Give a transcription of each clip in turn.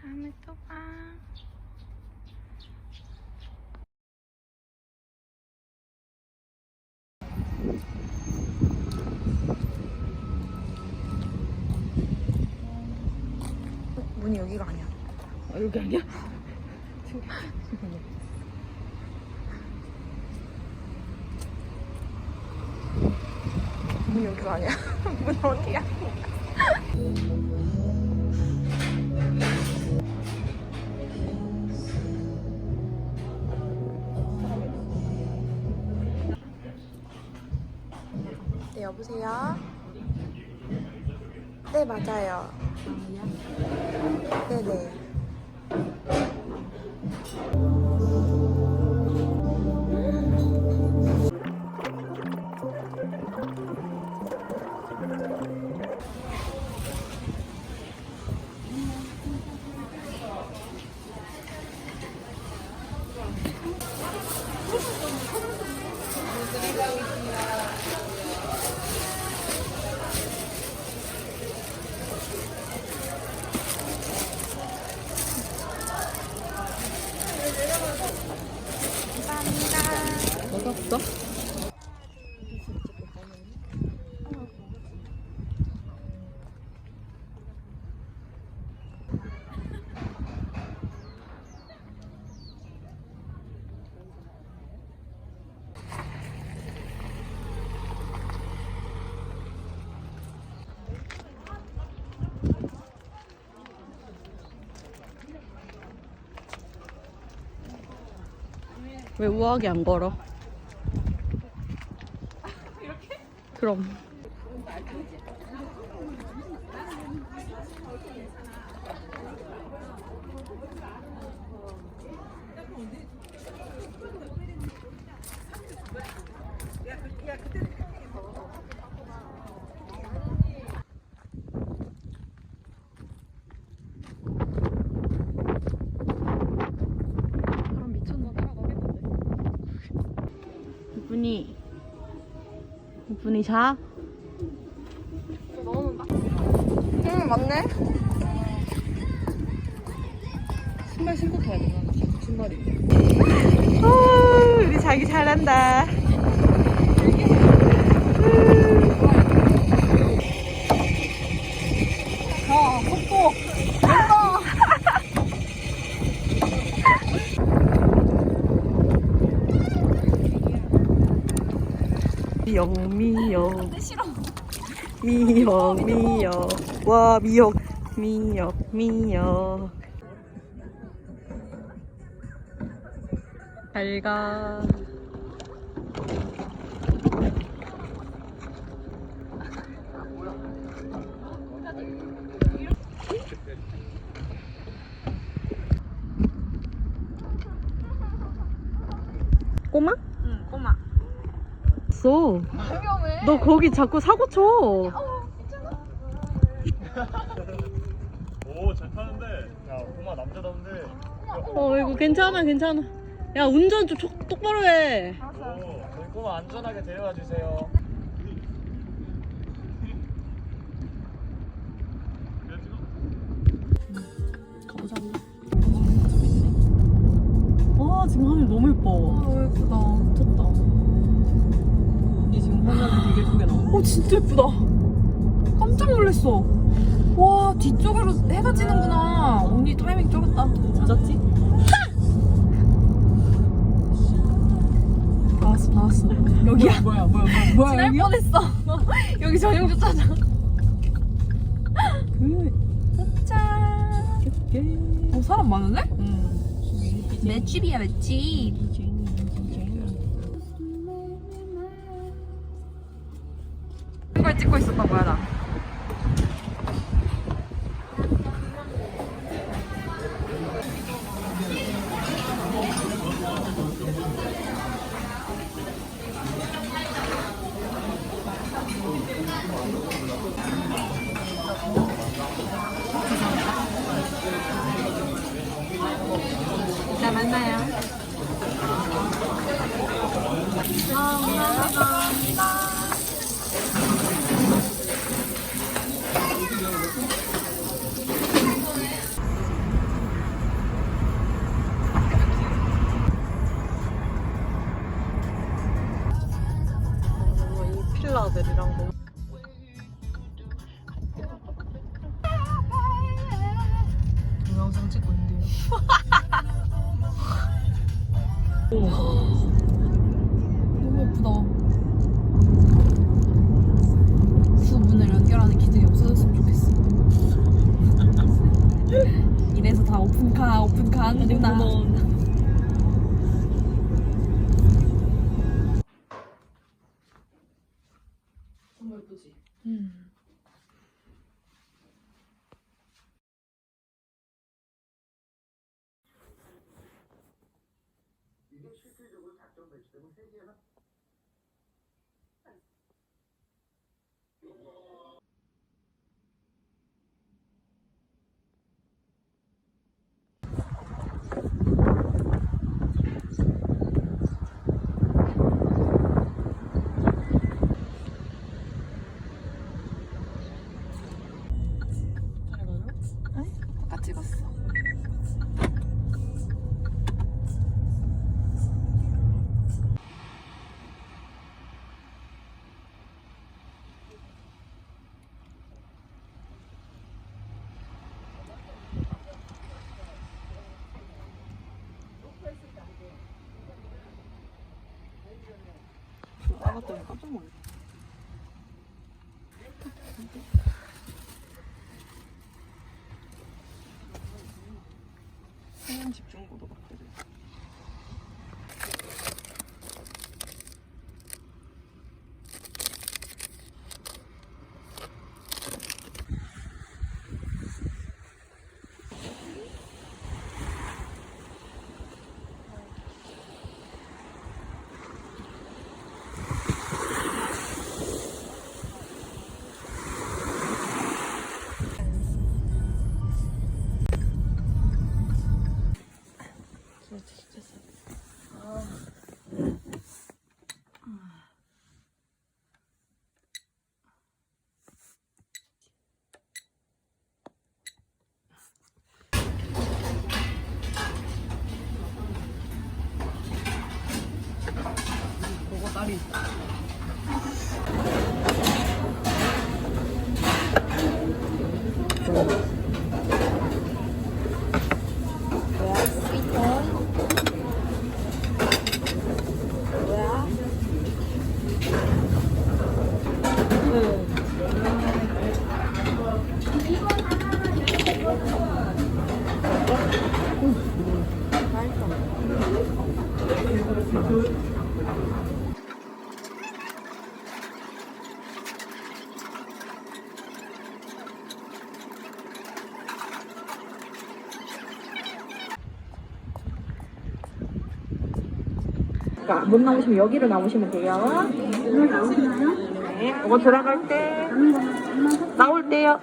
다음에 또 봐. 문이 여기가 아니야. 아, 여기 아니야? 문이 여기가 아니야. 문 어디야? 네, 여보세요? 네, 맞아요. 네네. 왜 우아하게 안 걸어? 그럼 사람 미쳤나 따라가겠는데 이분이 자? 응, 맞네. 신발 신고 타야 되나? 나 신발이 오, 우리 자기 잘한다. 미역 미역. 미역 미역. 와 미역 미역 미역. 잘가. 꼬마? 응 꼬마 써. 너 거기 자꾸 사고 쳐. 오, 잘 타는데. 야, 고마 남자다운데. 어 이거 괜찮아 괜찮아. 야 운전 좀 촉- 똑바로 해. 오, 저희 고마 안전하게 데려가 주세요. 가보자 와 지금 하늘 너무 예뻐 너무 예쁘다. 미쳤다 되게 예쁘게 나와 어 진짜 예쁘다. 깜짝 놀랐어. 와 뒤쪽으로 해가 지는구나. 언니 타이밍 쩔었다. 늦었지? 나왔어 나왔어. 여기야. 뭐야 뭐야 뭐야 뭐야 지날 여기야? 뻔했어. 여기 전용 주차장. 그 짠. 어 사람 많은데? 음. 맷집이야 맷집. 이걸 찍고 있었던 거야 나. 만나요. 잘 가요? 아까 찍었어. 나갔더니 깜짝 놀랐어. 집중고도 받거든. 그거 딸이 그러니까 못 나오시면 여기로 나오시면 돼요. 네, 이거 들어갈 때 나올 때요.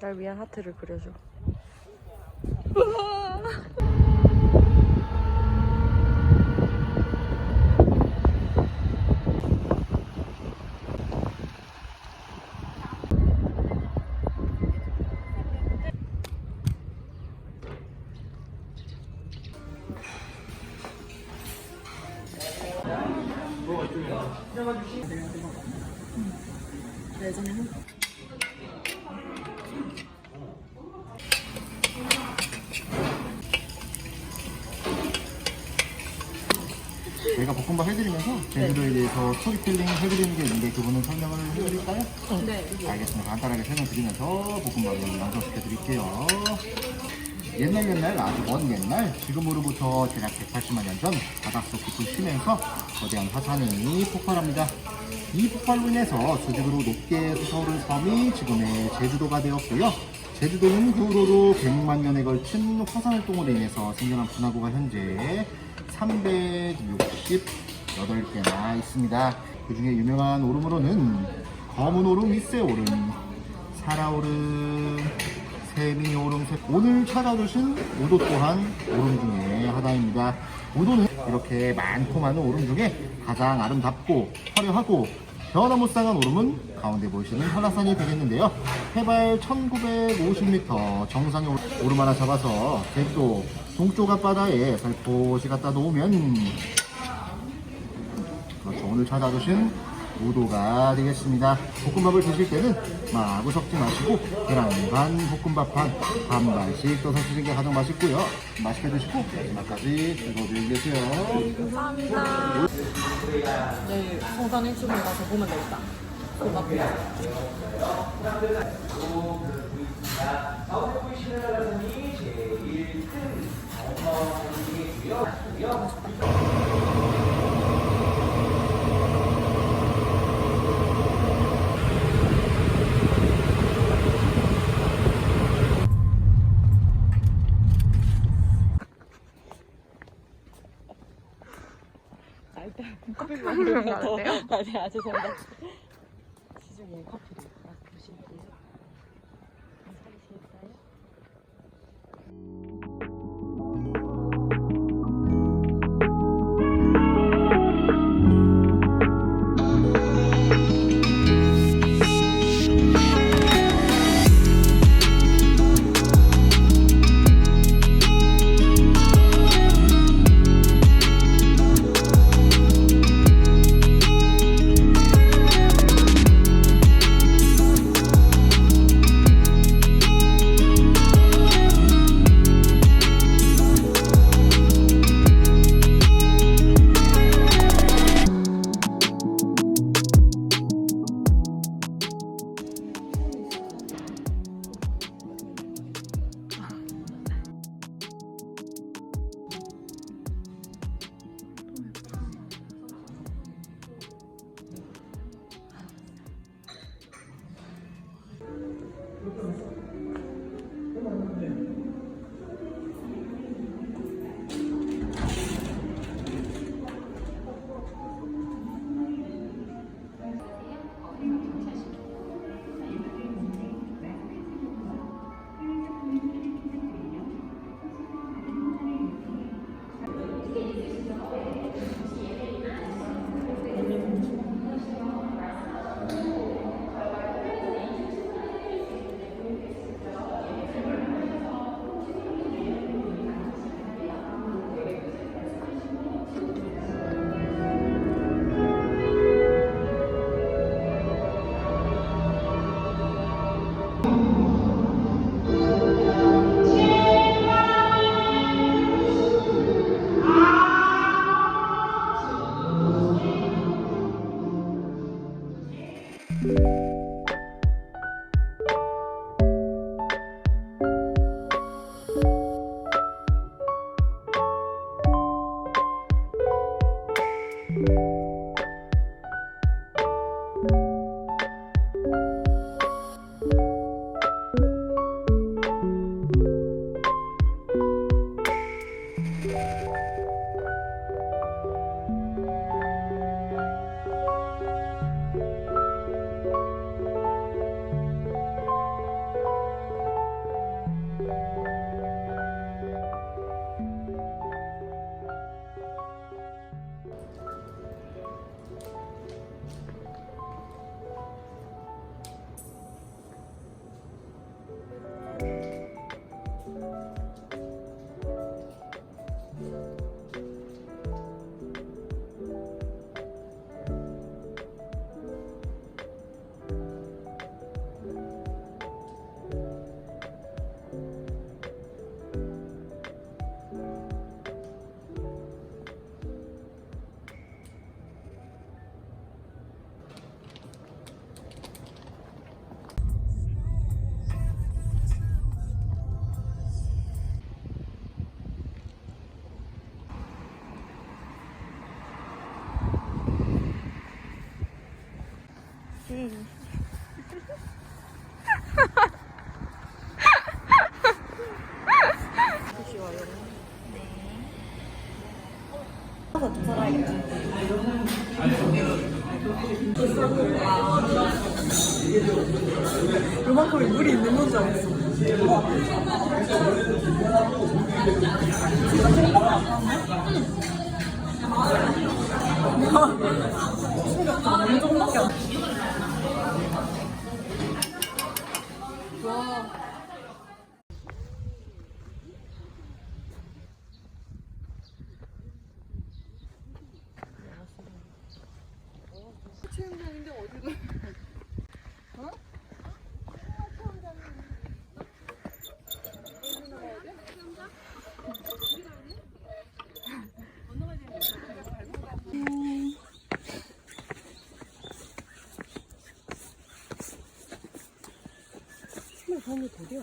날 위한 하트를 그려줘. 저희가 볶음밥 해드리면서 제주도에 대해서 스토리텔링 해드리는 게 있는데 그분은 설명을 해드릴까요? 네. 알겠습니다. 간단하게 설명드리면서 볶음밥을 완성시켜드릴게요. 옛날 옛날 아주 먼 옛날 지금으로부터 대략 180만 년 전 바닷속 깊을 쉬면서 거대한 화산이 폭발합니다. 이 폭발로 인해서 수직으로 높게 솟아오른 섬이 지금의 제주도가 되었고요. 제주도는 그 후로도 100만 년에 걸친 화산 활동으로 인해서 생겨난 분화구가 현재 368개나 있습니다. 그 중에 유명한 오름으로는 검은 오름, 윗새 오름, 살아오름, 세미 오름, 세- 오늘 찾아주신 우도 또한 오름 중에 하나입니다. 우도는 이렇게 많고 많은 오름 중에 가장 아름답고 화려하고 변화무쌍한 오름은 가운데 보이시는 한라산이 되겠는데요. 해발 1950m 정상에 오- 오름 하나 잡아서 제주도 동쪽 앞바다에 살포시 갖다 놓으면 그렇죠. 오늘 찾아주신 우도가 되겠습니다. 볶음밥을 드실 때는 마구 섞지 마시고 계란 반, 볶음밥 반, 반반씩 떠서 드시는 게 가장 맛있고요. 맛있게 드시고 마지막까지 즐거워지게 계세요. 내일 성산 일출봉 가서 보면 되겠다. 커 아, 네, 아주 잘다 산이 고려.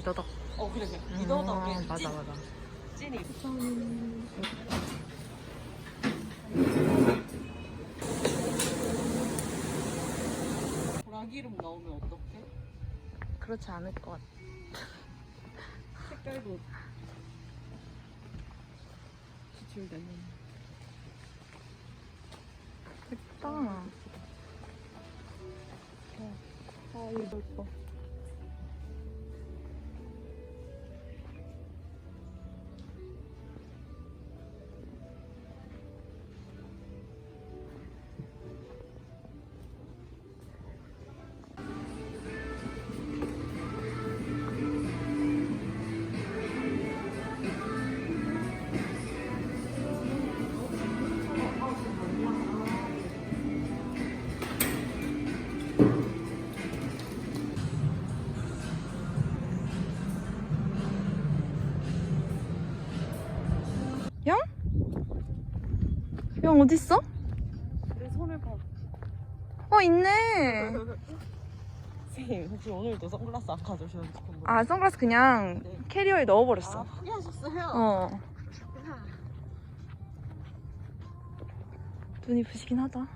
미더덕. 어 그래 그래. 미더덕에 아, 맞아 맞아. 찐이. 보라기름 넣으면 어떡해? 그렇지 않을 것 같아. 색깔도 지출되는. 예쁘다. 아 이거 예뻐. 영 어딨어? 내 손을 봐. 어 있네. 선생님 혹시 오늘도 선글라스 안 가져오셨는지 궁금해. 아 선글라스 그냥 네. 캐리어에 넣어버렸어. 아, 포기하셨어요? 어. 눈이 부시긴 하다.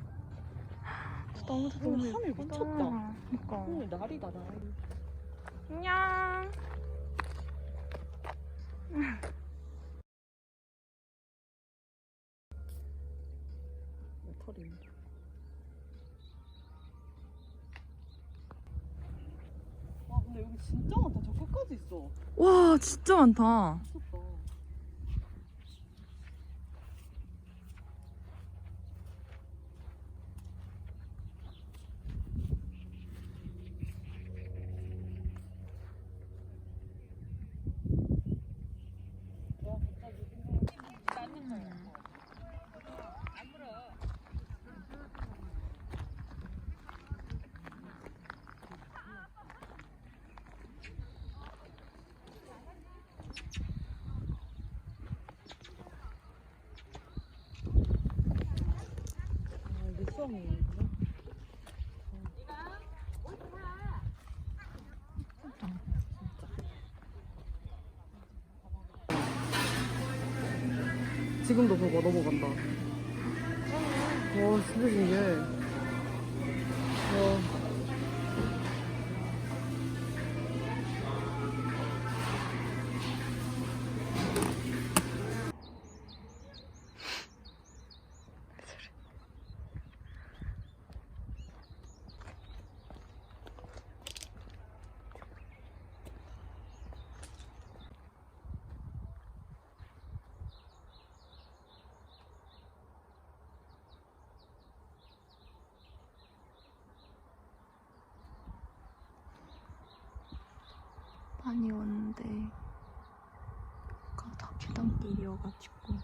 너무 너무 오늘 하늘 예쁘다. 미쳤다. 그러니까. 오늘 날이다 날. 안녕. 털이. 와 근데 여기 진짜 많다. 저 끝까지 있어. 와 진짜 많다. 수영이구나. 지금도 봐봐 넘어간다. 와 진짜 신기해. 많이 왔는데. 아까 다 계단길이어가지고